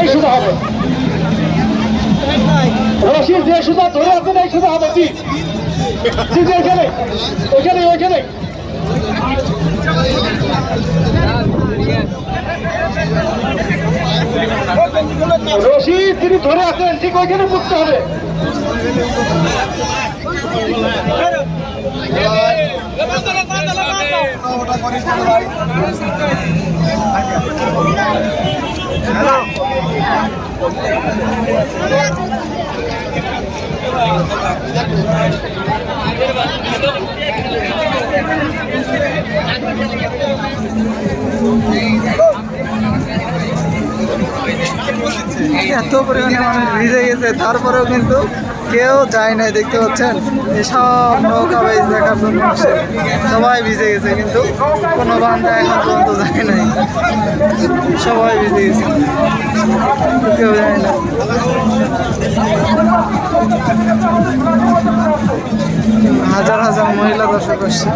এই সুদা হবে। রশিদ যে সুদা ধরে আছেন এই সুদা হবে, জি। জি জি এখানে এখানে ওইখানে। রশিদ তিনি ধরে আছেন ঠিক ওইখানে বুঝতে হবে। এত পরিমাণে মানুষ ভিজে গেছে, তারপরেও কিন্তু কেউ যায় নাই, দেখতে পাচ্ছেন? এসব নৌকা বাইজ দেখার জন্য সবাই ভিজে গেছে, কিন্তু কোনো বান্ধা এখন পর্যন্ত যায় নাই। সবাই ভিজে গেছে। কেউ যায় না। হাজার হাজার মহিলা দর্শক আসছে।